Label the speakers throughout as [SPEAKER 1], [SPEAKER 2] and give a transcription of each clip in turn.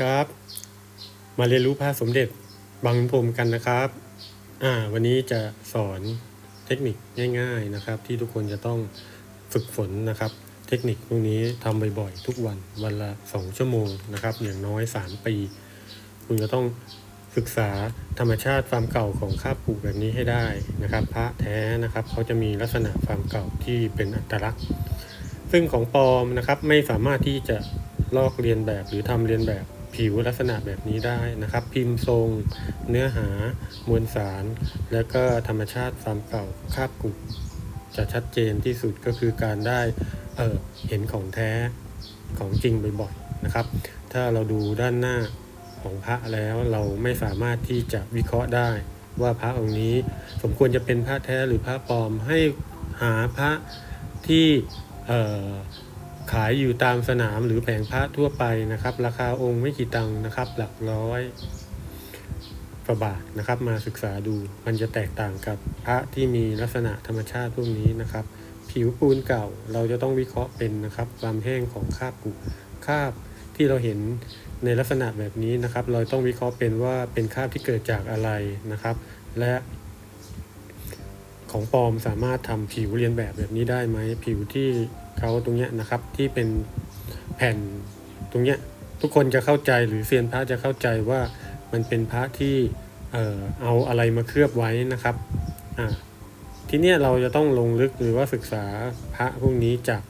[SPEAKER 1] ครับ มาเรียนรู้พระสมเด็จบางพรมกันนะครับอ่าวันนี้จะสอนเทคนิคง่ายๆนะครับ ที่ทุกคนจะต้องฝึกฝนนะครับ เทคนิคพวกนี้ทำบ่อยๆทุกวันวันละ 2 ชั่วโมงนะครับ อย่างน้อย 3 ปี คุณจะต้องศึกษาธรรมชาติความเก่าของคาบปูแบบนี้ให้ได้นะครับ พระแท้นะครับเขาจะมีลักษณะความเก่าที่เป็นอัตลักษณ์ ซึ่งของปลอมนะครับไม่สามารถที่จะลอกเลียนแบบหรือทำเลียนแบบ ผิวลักษณะแบบนี้ได้นะครับ พิมพ์ทรง เนื้อหามวลสาร แล้วก็ธรรมชาติความเก่าคาบกุจะชัดเจนที่สุดก็คือการได้เออเห็นของแท้ของจริงบ่อยๆนะครับ ถ้าเราดูด้านหน้าของพระแล้วเราไม่สามารถที่จะวิเคราะห์ได้ ว่าพระองค์นี้สมควรจะเป็นพระแท้หรือพระปลอมให้หาพระที่ ขายอยู่ตามสนามหรือแผงพระทั่วไปนะครับ ราคาองค์ไม่กี่ตังค์นะครับ หลักร้อยกว่าบาทนะครับ มาศึกษาดูมันจะแตกต่างกับพระที่มีลักษณะธรรมชาติพวกนี้นะครับ ผิวปูนเก่าเราจะต้องวิเคราะห์เป็นนะครับ ความแห้งของคราบกุคราบที่เราเห็นในลักษณะแบบนี้นะครับ เราต้องวิเคราะห์เป็นว่าเป็นคราบที่เกิดจากอะไรนะครับ และของปลอมสามารถทำผิวเรียนแบบแบบนี้ได้ไหมผิวที่ เขาตรงเนี้ยนะครับที่เป็นแผ่นตรงเนี้ยทุกคนจะเข้าใจหรือเซียนพระจะเข้าใจว่ามันเป็นพระที่เอ่อเอาอะไรมาเคลือบไว้นะครับอ่าทีเนี้ยเราจะต้องลงลึกหรือว่าศึกษาพระพวกนี้จาก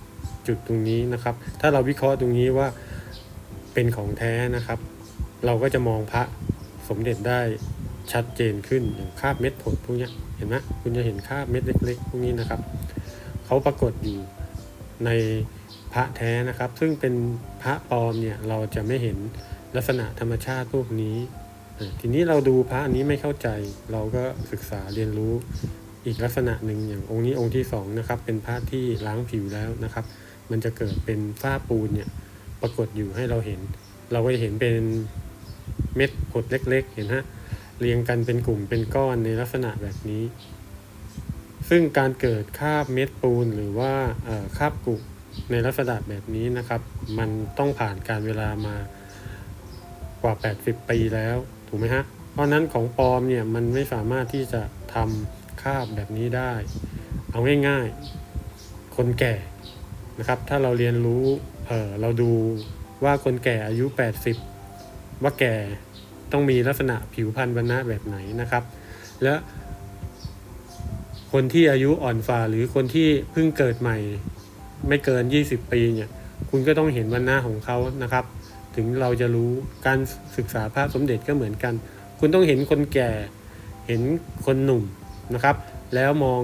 [SPEAKER 1] จุดตรงนี้นะครับ ถ้าเราวิเคราะห์ตรงนี้ว่าเป็นของแท้นะครับ เราก็จะมองพระสมเด็จได้ชัดเจนขึ้นอย่างคราบเม็ดผลพวกเนี้ยเห็นไหมคุณจะเห็นคราบเม็ดเล็กๆพวกนี้นะครับเขาปรากฏอยู่ ในพระแท้นะครับ ซึ่งเป็นพระปลอมเนี่ยเราจะไม่เห็นลักษณะธรรมชาติพวกนี้ ทีนี้เราดูพระอันนี้ไม่เข้าใจ เราก็ศึกษาเรียนรู้อีกลักษณะหนึ่งอย่างองค์นี้องค์ที่สองนะครับเป็นพระที่ล้างผิวแล้วนะครับ มันจะเกิดเป็นฝ้าปูนเนี่ยปรากฏอยู่ให้เราเห็น เราก็จะเห็นเป็นเม็ดผดเล็กๆ เห็นฮะเรียงกันเป็นกลุ่มเป็นก้อนในลักษณะแบบนี้ ซึ่งการเกิดคาบเม็ดปูนหรือว่าคาบกุในลักษณะแบบนี้นะครับ มันต้องผ่านการเวลามากว่า 80 ปีแล้วถูกไหมฮะ เพราะนั้นของปลอมเนี่ยมันไม่สามารถที่จะทำคาบแบบนี้ได้ เอาง่ายๆ คนแก่นะครับ ถ้าเราเรียนรู้เออเราดูว่าคนแก่อายุ 80 ว่าแก่ต้องมีลักษณะผิวพรรณวรรณะแบบไหนนะครับ และ คนที่อายุอ่อนฝ่าหรือคนที่เพิ่งเกิดใหม่ ไม่เกิน 20 ปีเนี่ย คุณก็ต้องเห็นวรรณะของเขานะครับ ถึงเราจะรู้การศึกษาพระสมเด็จก็เหมือนกัน คุณต้องเห็นคนแก่ เห็นคนหนุ่มนะครับ แล้วมอง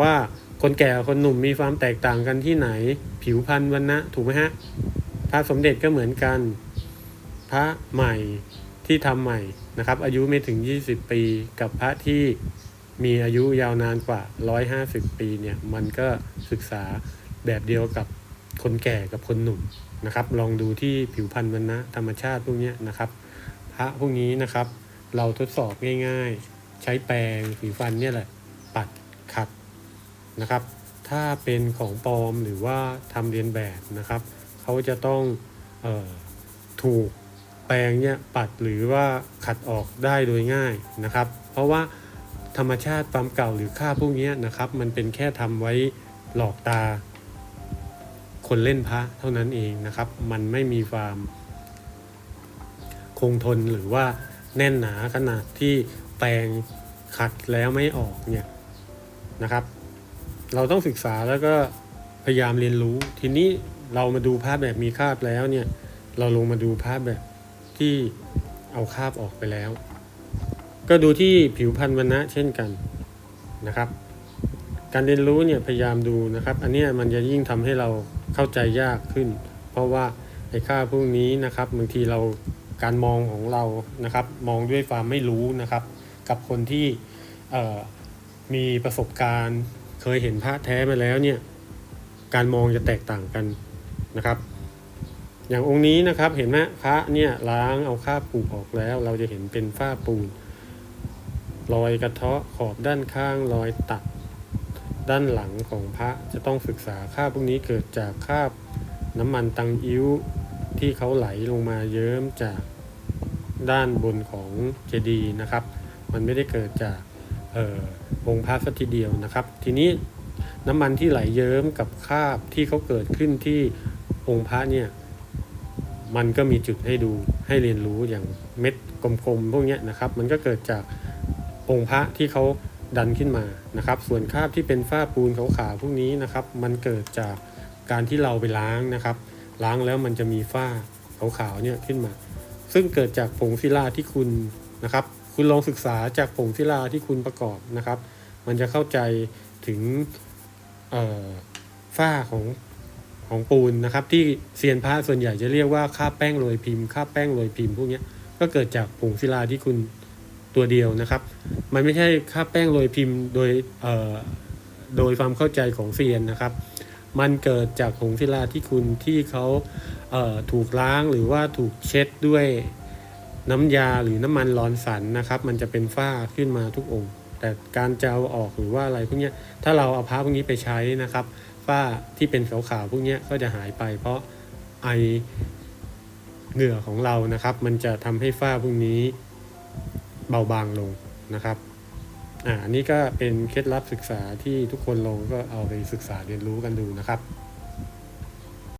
[SPEAKER 1] ว่าคนแก่คนหนุ่มมีความแตกต่างกันที่ไหน ผิวพรรณวรรณะถูกไหมฮะพระสมเด็จก็เหมือนกัน พระใหม่ที่ทำใหม่นะครับ อายุไม่ถึง 20 ปีกับพระที่ มีอายุยาวนานกว่า 150 ปีเนี่ยมันก็ศึกษาแบบเดียวกับคนแก่กับคนหนุ่มนะครับ ลองดูที่ผิวพรรณวรรณะธรรมชาติพวกนี้นะครับ พระพวกนี้นะครับ เราทดสอบง่ายๆ ใช้แปรงสีฟันเนี่ยแหละปัดขัดนะครับ ถ้าเป็นของปลอมหรือว่าทำเรียนแบบนะครับเขาจะต้องออถูกแปรงเนี่ยปัดหรือว่าขัดออกได้โดยง่ายนะครับ เพราะว่า ธรรมชาติความเก่าหรือค่าพวกนี้นะครับ มันเป็นแค่ทำไว้หลอกตา คนเล่นพระเท่านั้นเองนะครับ มันไม่มีความคงทนหรือว่าแน่นหนาขนาดที่แปรงขัดแล้วไม่ออกเนี่ยนะครับ เราต้องศึกษาแล้วก็พยายามเรียนรู้ ทีนี้เรามาดูภาพแบบมีคาบแล้วเนี่ย เราลงมาดูภาพแบบที่เอาคาบออกไปแล้ว ก็ดูที่ผิวพรรณวรรณะเช่นกันนะครับ การเรียนรู้เนี่ยพยายามดูนะครับ อันนี้มันจะยิ่งทำให้เราเข้าใจยากขึ้น เพราะว่าไอ้ค่าพวกนี้นะครับบางทีเราการมองของเรานะครับ มองด้วยความไม่รู้นะครับ กับคนที่มีประสบการณ์เคยเห็นพระแท้มาแล้วเนี่ยการมองจะแตกต่างกันนะครับ อย่างองค์นี้นะครับเห็นไหมพระเนี่ยล้างเอาคราบปูออกแล้ว เราจะเห็นเป็นฝ้าปูน รอยกระเทาะขอบด้านข้างรอยตัดด้านหลังของพระจะต้องศึกษาคราบพวกนี้เกิดจากคราบน้ำมันตังอิ้วที่เขาไหลลงมาเยิ้มจากด้านบนของเจดีย์นะครับ มันไม่ได้เกิดจากออองค์พระสักทีเดียวนะครับ ทีนี้น้ำมันที่ไหลเยิ้มกับคราบที่เขาเกิดขึ้นที่องค์พระเนี่ยมันก็มีจุดให้ดูให้เรียนรู้อย่างเม็ดกลมๆพวกนี้นะครับ มันก็เกิดจาก องค์พระที่เขาดันขึ้นมานะครับ ส่วนคราบที่เป็นฝ้าปูนขาวๆพวกนี้นะครับ มันเกิดจากการที่เราไปล้างนะครับ ล้างแล้วมันจะมีฝ้าขาวๆเนี่ยขึ้นมา ซึ่งเกิดจากผงศิลาที่คุณนะครับ คุณลองศึกษาจากผงศิลาที่คุณประกอบนะครับ มันจะเข้าใจถึงฝ้าของของปูนนะครับ ที่เซียนพระส่วนใหญ่จะเรียกว่าค่าแป้งโรยพิมพ์ค่าแป้งโรยพิมพ์พวกนี้ก็เกิดจากผงศิลาที่คุณ ตัวเดียวนะครับ มันไม่ใช่ค่าแป้งโรยพิมพ์โดยโดยความเข้าใจของเซียนนะครับ มันเกิดจากผงศิลาที่คุณที่เขาเถูกล้างหรือว่าถูกเช็ดด้วยน้ำยาหรือน้ำมันร้อนสันนะครับ มันจะเป็นฝ้าขึ้นมาทุกองค์ แต่การจะเอาออกหรือว่าอะไรพวกนี้ถ้าเราเอาผ้าพวกนี้ไปใช้นะครับฝ้าที่เป็นขาวๆพวกนี้ก็จะหายไป เพราะไอเหงื่อของเรานะครับ มันจะทำให้ฝ้าพวกนี้ เบาบางลงนะครับอ่าอันนี้ก็เป็นเคล็ดลับศึกษาที่ทุกคนลองก็เอาไปศึกษาเรียนรู้กันดูนะครับ